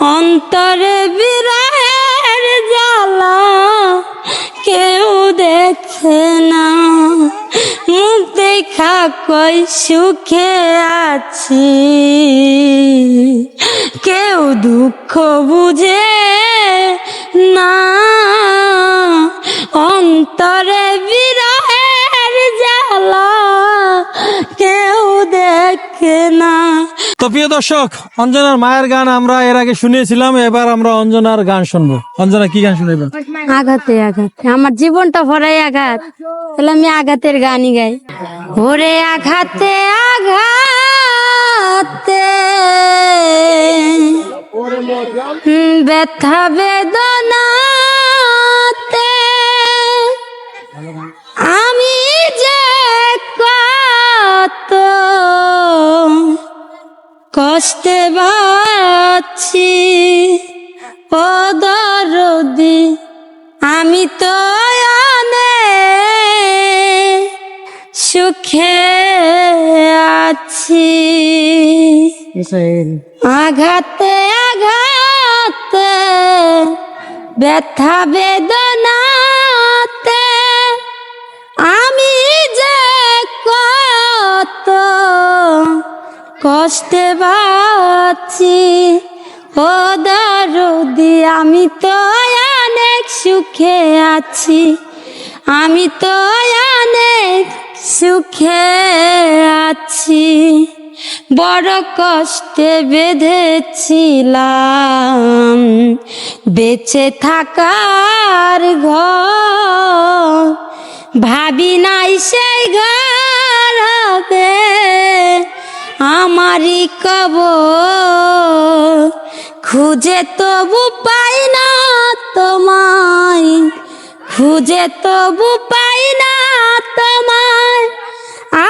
অন্তরে বিরাহের জ্বালা কেউ দেখে না। মুখ দেখা কই সুখে আছি। কেউ দুঃখ বুঝে না। অন্তরে বিরহের জ্বালা কেউ দেখে না। তো প্রিয় দর্শক, অঞ্জনার মায়ের গান আমরা এর আগে শুনিয়েছিলাম, এবার আমরা অঞ্জনার গান শুনব। অঞ্জনা, কি গান শুনেবেন আঘাতে আঘাতে। আমার জীবনটা ভরাই আঘাত। তাহলে আমি আঘাতের গানই গাই। ভরে আঘাতে আঘাতে। ব্যথা বেদনাতে কষ্টে বাছি ও দরদি আমি তো অনেক সুখে আছি। আঘাতে আঘাতে ব্যথা বেদনাতে। আমি যে কত কষ্টে বাছি ও দরদি, আমি তো অনেক সুখে আছি। আমি তো অনেক সুখে আছি। বড় কষ্টে বেঁধেছিলাম। বেঁচে থাকার ঘর। ভাবি নাই সেই ঘর হবে। আমারই কব খুঁজে তবু পাই না তোমায়। খুঁজে তবু পাই না তোমায়।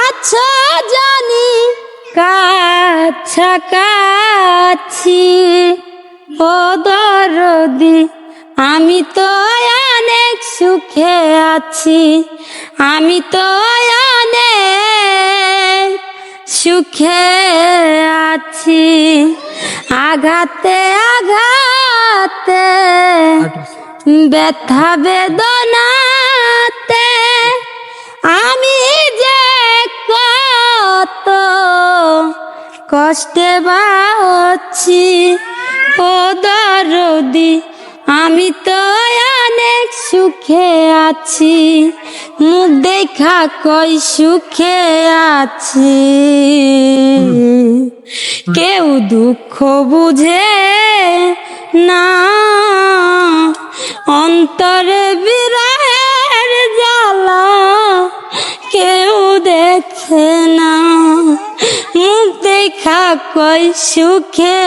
আছো জানি কাছাকাছি। ও দরদি, আমি তো অনেক সুখে আছি। আমি তো অনেক সুখে আছি আঘাতে আঘাতে ব্যথা বেদনাতে। আমি যে কত কষ্টে বাছি ও দরদি আমি তো অনেক সুখে আছি। মুখ দেখা কই সুখে আছি। কেউ দুঃখ বুঝে না। অন্তরে বিরাহের জ্বালা কেউ দেখে দেখা কই সুখে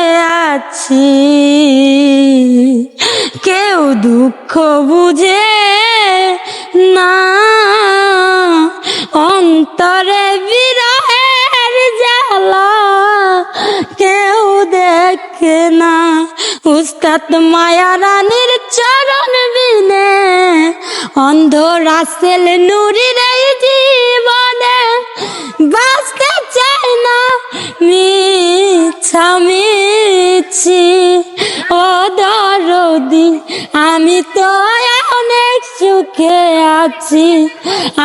আছি। কেউ দুঃখ বুঝে না। অন্তরে বিরহের জ্বালা কেউ দেখে না। উস্তাদ মায়া রানীর চরণ বিনে অন্ধ রাসেল নুরির এই মিছামিছি ও দরদি, আমি তো অনেক সুখে আছি,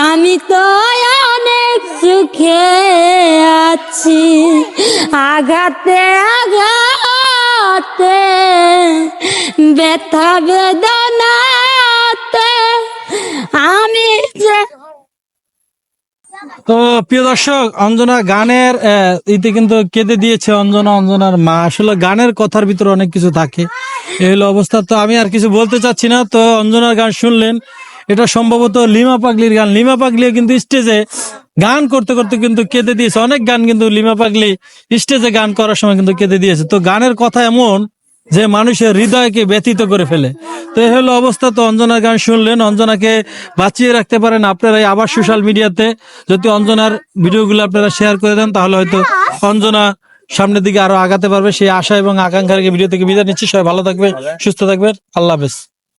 আমি তো অনেক সুখে আছি। আঘাতে আঘাতে, ব্যথা বেদনাতে তো প্রিয় দর্শক, অঞ্জনা গানের ইতে কিন্তু কেঁদে দিয়েছে অঞ্জনা, অঞ্জনার মা। আসলে গানের কথার ভিতরে অনেক কিছু থাকে। এই হলো অবস্থা। তো আমি আর কিছু বলতে চাচ্ছি না। তো অঞ্জনার গান শুনলেন। এটা সম্ভবত লিমা পাগলির গান। লিমা পাগলিও কিন্তু স্টেজে গান করতে করতে কিন্তু কেঁদে দিয়েছে। অনেক গান কিন্তু লিমা পাগলি স্টেজে গান করার সময় কিন্তু কেঁদে দিয়েছে। তো গানের কথা এমন যে মানুষের হৃদয়কে ব্যতীত করে ফেলে। তো এই হলো অবস্থা। তো অঞ্জনার গান শুনলেন। অঞ্জনাকে বাঁচিয়ে রাখতে পারেন আপনারা আবার সোশ্যাল মিডিয়াতে। যদি অঞ্জনার ভিডিওগুলো আপনারা শেয়ার করে দেন, তাহলে হয়তো অঞ্জনা সামনের দিকে আরও আগাতে পারবে। সেই আশা এবং আকাঙ্ক্ষার ভিডিও থেকে বিদায় নিচ্ছি। সবাই ভালো থাকবে সুস্থ থাকবেন। আল্লাহ হাফেজ।